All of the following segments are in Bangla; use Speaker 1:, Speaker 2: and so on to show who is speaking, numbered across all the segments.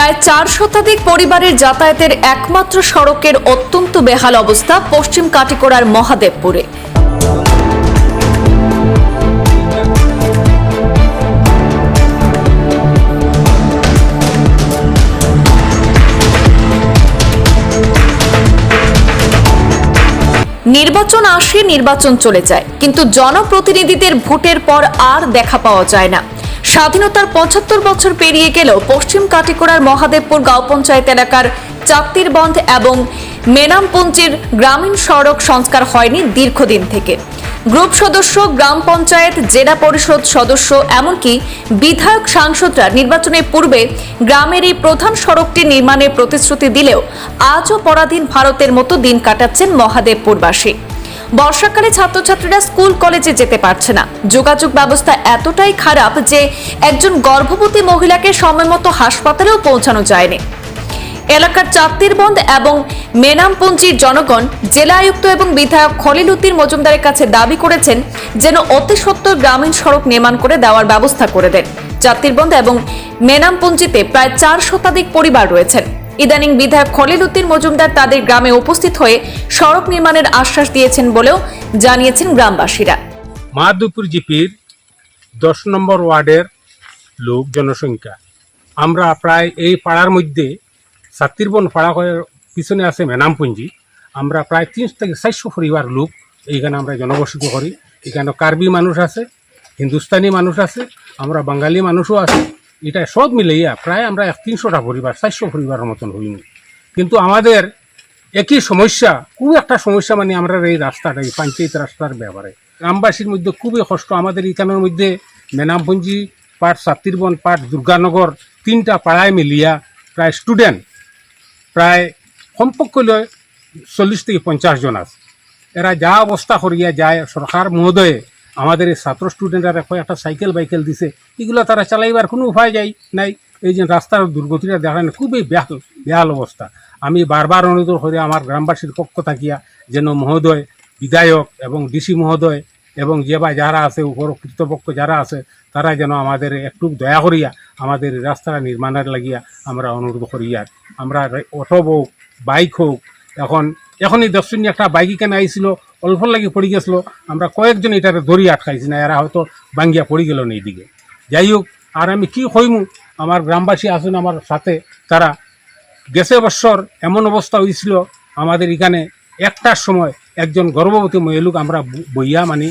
Speaker 1: প্রায় চার শতাধিক পরিবারের যাতায়াতের একমাত্র সড়কের অত্যন্ত বেহাল অবস্থা পশ্চিম কাটিকোড়ার মহাদেবপুরে। নির্বাচন আসে, নির্বাচন চলে যায়, কিন্তু জনপ্রতিনিধিদের ভোটের পর আর দেখা পাওয়া যায় না। স্বাধীনতার পঁচাত্তর বছর পেরিয়ে গেলেও পশ্চিম কাটিকোড়ার মহাদেবপুর গাঁও পঞ্চায়েত এলাকার চাত্তির বন্ধ এবং মেনামপঞ্চির গ্রামীণ সড়ক সংস্কার হয়নি দীর্ঘদিন থেকে। গ্রুপ সদস্য, গ্রাম পঞ্চায়েত, জেলা পরিষদ সদস্য, এমনকি বিধায়ক সাংসদরা নির্বাচনের পূর্বে গ্রামের এই প্রধান সড়কটি নির্মাণের প্রতিশ্রুতি দিলেও আজও পরাধীন ভারতের মতো দিন কাটাচ্ছেন মহাদেবপুরবাসী। বর্ষাকালে ছাত্রছাত্রীরা স্কুল, কলেজে যেতে পারছে না। যোগাযোগ ব্যবস্থা এতটাই খারাপ যে একজন গর্ভবতী মহিলাকে সময়মতো হাসপাতালেও পৌঁছানো যায়নি। এলাকার চাত্তিরবন্ধ এবং মেনামপঞ্জির জনগণ, জেলা আয়ুক্ত এবং বিধায়ক খলিল উদ্দিন মজুমদারের কাছে দাবি করেছেন যেন অতি সত্বর গ্রামীণ সড়ক নির্মাণ করে দেওয়ার ব্যবস্থা করে দেন। চাত্তিরবন্ধ এবং মেনামপঞ্জিতে প্রায় চার শতাধিক পরিবার রয়েছেন। ইদানিং বিধায়ক খলিল উদ্দিন মজুমদার তাদের গ্রামে উপস্থিত হয়ে সড়ক নির্মাণের আশ্বাস দিয়েছেন বলেও জানিয়েছেন গ্রামবাসীরা।
Speaker 2: মাধবপুর জিপির দশ নম্বর ওয়ার্ডের লোক জনসংখ্যা। আমরা প্রায় এই পাড়ার মধ্যে সাত্তিরবন পাড়া হয়ে পিছনে আছে মেনামপুঞ্জি। আমরা প্রায় তিনশো থেকে চারশো পরিবার লোক এইখানে আমরা জনবসতি করি। এখানে কার্বি মানুষ আছে, হিন্দুস্তানি মানুষ আছে, আমরা বাঙালি মানুষও আছে। এটা সব মিলাইয়া প্রায় আমরা এক তিনশোটা পরিবার, চারশো পরিবারের মতন হইনি। কিন্তু আমাদের একই সমস্যা, খুব একটা সমস্যা মানে আমরা এই রাস্তাটা, এই পঞ্চায়েত রাস্তার ব্যাপারে গ্রামবাসীর মধ্যে খুবই কষ্ট। আমাদের এখানের মধ্যে মেনামপুঞ্জি পাট, সাত্তিরবন পাট, দুর্গানগর তিনটা পাড়ায় মিলিয়া প্রায় স্টুডেন্ট প্রায় লয় চল্লিশ থেকে পঞ্চাশ জন আছে। এরা যা অবস্থা করিয়া যায় সরকার মহোদয়ে আমাদের এই ছাত্র স্টুডেন্টরা একটা সাইকেল বাইকেল দিছে। এগুলো তারা চালাইবার কোনো উপায় যাই নাই। এই যে রাস্তার দুর্গতিটা দেখেন, খুবই বেহাল বেহাল অবস্থা। আমি বারবার অনুরোধ করি আমার গ্রামবাসীর পক্ষ থাকিয়া যেন মহোদয়, বিধায়ক এবং ডিসি মহোদয় এবং যে বা যারা আছে উপর কর্তৃপক্ষ যারা আছে, তারা যেন আমাদের একটু দয়া করিয়া আমাদের এই রাস্তাটা নির্মাণের লাগিয়া আমরা অনুরোধ করিয়া আমরা অটো হোক, বাইক হোক এখন, এখনই দর্শনী একটা বাইক এখানে আইছিল অল্প লাগি পড়ে গেছিল। আমরা কয়েকজন এটারে ধরি আটকাইছি না, এরা হয়তো বাঙ্গিয়া পড়ে গেল না এইদিকে। যাই হোক, আর আমি কি হইমু আমার গ্রামবাসী আছেন আমার সাথে, তারা গেছে বছর এমন অবস্থা হয়েছিল আমাদের এখানে একটার সময় একজন গর্ভবতী মহিলুক আমরা বইয়া মানে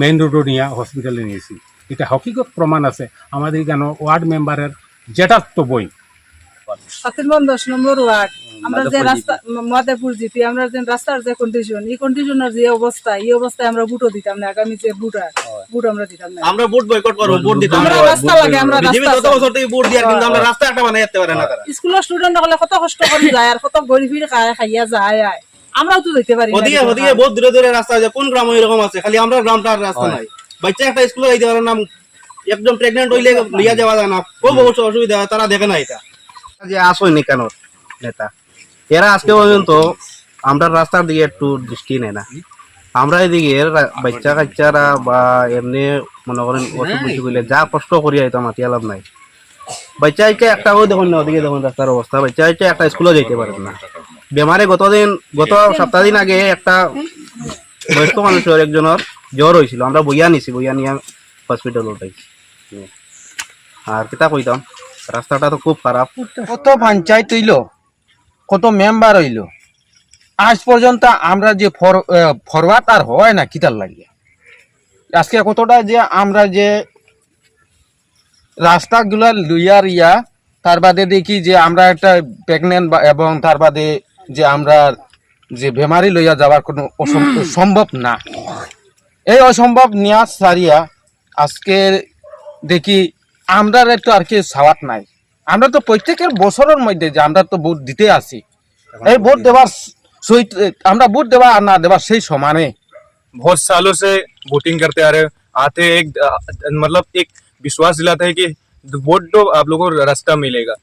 Speaker 2: মেইন রোডে নিয়ে হসপিটালে নিয়েছি। এটা হকিকত প্রমাণ আছে, আমাদের এখানে ওয়ার্ড মেম্বারের জেটাত্ম বই।
Speaker 3: সাতিরবন দশ নম্বর ওয়ার্ড আমরা যে রাস্তা মাদাপুর জিপি আমরা যে রাস্তার যে কন্ডিশন এই কন্ডিশনের যে অবস্থা এই অবস্থায় আমরা বুটও দিতাম না আগামী যে বুট আর আমরা দিতাম না।
Speaker 4: আমরা ভোট বয়কট করব ভোট দিতাম
Speaker 3: আমরা রাস্তা লাগে আমরা রাস্তা
Speaker 4: যত বছর থেকে ভোট দিয়ে কিন্তু আমরা রাস্তা একটা বানাই পারে না
Speaker 3: স্কুলের স্টুডেন্ট হলে কত কষ্ট করে যায় আর কত গড়ি খায় খাইয়া যায় আয়। আমরাও তো যেতে পারি না
Speaker 4: ওদিকে ওদিকে বহুত দূরে দূরে রাস্তা আছে কোন গ্রাম এরকম আছে? খালি আমরা গ্রামটা রাস্তা নাই। বাচ্চা একটা স্কুলে যাইতে পারে না একদম প্রেগনেন্ট হইলে লিয়া যাওয়া যায় না। খুব অসুবিধা হয় তারা দেখে না এটা। যে আসয়নি কেন নেতা? এরা আজকে পর্যন্ত আমরা রাস্তার দিকে একটু দৃষ্টি নেয় না। আমরা এদিকে বাচ্চা কাচ্চারা বা এমনি মনে করেন অসুখ বিসুখ হইলে যা কষ্ট করিয়া এটা মাতি লাভ নাই। বাচ্চা আইকে একটা ওই দেখুন না ওদিকে দেখুন রাস্তার অবস্থা। বাচ্চা আইকে একটা স্কুলে যাইতে পারে না। বেমারে গতদিন গত সপ্তাহ দিন আগে একটা বয়স্ক মানুষের একজনের জ্বর হয়েছিল আমরা বইয়া নিছি বইয়া নিয়ে হসপিটাল উঠাইছি। আর কিতা কইতাম। রাস্তাটা তো খুব খারাপ।
Speaker 5: কত পঞ্চায়েত হইল কত মেম্বার হইল আজ পর্যন্ত আমরা যে ফরওয়ার্ড আর হয় না কিতার লাগিয়ে আজকে কতটা যে আমরা যে রাস্তাগুলা লইয়ার ইয়া তার বাদে দেখি যে আমরা একটা প্রেগনেন্ট এবং তার বাদে যে আমরা যে বেমারি লইয়া যাওয়ার কোনো অসম- সম্ভব না। এই অসম্ভব নিয়া সারিয়া আজকে দেখি আমরা একটু আর কি সাওয়াত নাই আমরা তো প্রত্যেকের বছরের মধ্যে যে আমরা তো ভোট দিতে আসি এই ভোট দেওয়ার সহিত আমরা ভোট দেওয়া আর না দেওয়া সেই সমানে
Speaker 6: बहुत सालों से वोटिंग करते आ रहे हैं आते एक अ, मतलब एक विश्वास दिलाता है कि वोट दो आप लोगों को रास्ता मिलेगा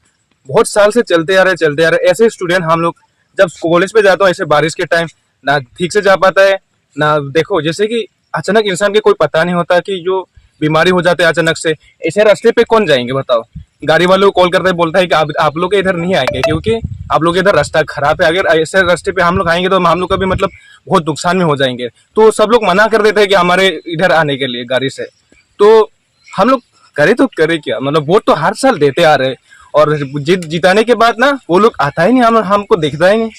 Speaker 6: बहुत साल से चलते आ रहे चलते आ रहे ऐसे स्टूडेंट हम लोग जब कॉलेज पे जाते हो ऐसे बारिश के टाइम ना ठीक से जा पाता है ना देखो जैसे कि अचानक इंसान के कोई पता नहीं होता कि जो बीमारी हो जाते है अचानक से। ऐसे रास्ते पे कौन जाएँगे बताओ? गाड़ी वालों को कॉल करते बोलता है कि आप, आप लोग इधर नहीं आएँगे क्योंकि आप लोग इधर रास्ता खराब है। अगर ऐसे रास्ते पे हम लोग आएँगे तो हम लोग का भी मतलब बहुत नुकसान में हो जाएँगे। तो सब लोग मना कर देते हैं कि हमारे इधर आने के लिए गाड़ी से। तो हम लोग करे तो करे क्या? मतलब वोट तो हर साल देते आ रहे और जीत जिताने के बाद ना वो लोग आता ही नहीं हम हमको देखता ही नहीं।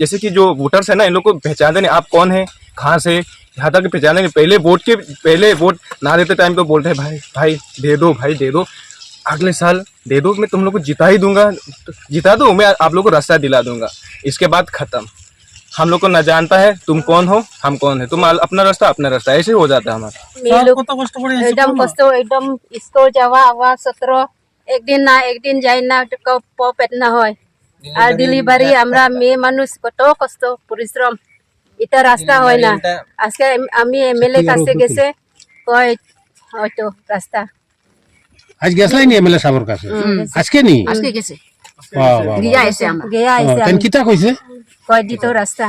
Speaker 6: जैसे कि जो वोटर्स है ना इन लोग को पहचानते नहीं आप कौन है कहाँ से यहाँ तक पहचाने नहीं पहले वोट के पहले वोट ना देते टाइम पे बोलते हैं भाई भाई दे दो भाई दे दो अगले साल दे दो मैं तुम लोग को जिता ही दूंगा जिता दो मैं आप लोग को रास्ता दिला दूंगा इसके बाद खत्म हम लोग को न जानता है तुम कौन हो हम कौन है तुम अपना रास्ता अपना रास्ता ऐसे हो जाता है हमारा
Speaker 7: মেয়ে লোক একদম কষ্ট একদম স্কুল যাওয়া আওয়া সত্র একদিন না একদিন যাই না পপেট না হয় আর ডেলিভারি আমরা মেয়ে মানুষ কত কষ্ট পরিশ্রম এটা রাস্তা হয় না আজকে আম- আমি এমএলএ কাছে গেছে কয় হয়তো রাস্তা
Speaker 2: আজ গেছলাই নি এমএলএ সাহেবের কাছে আজকে নি
Speaker 7: আজকে গেছে
Speaker 2: বাহ বাহ
Speaker 7: গিয়া এসে আমরা গিয়া এসে
Speaker 2: কিতা কইছে
Speaker 7: কয় দিত রাস্তা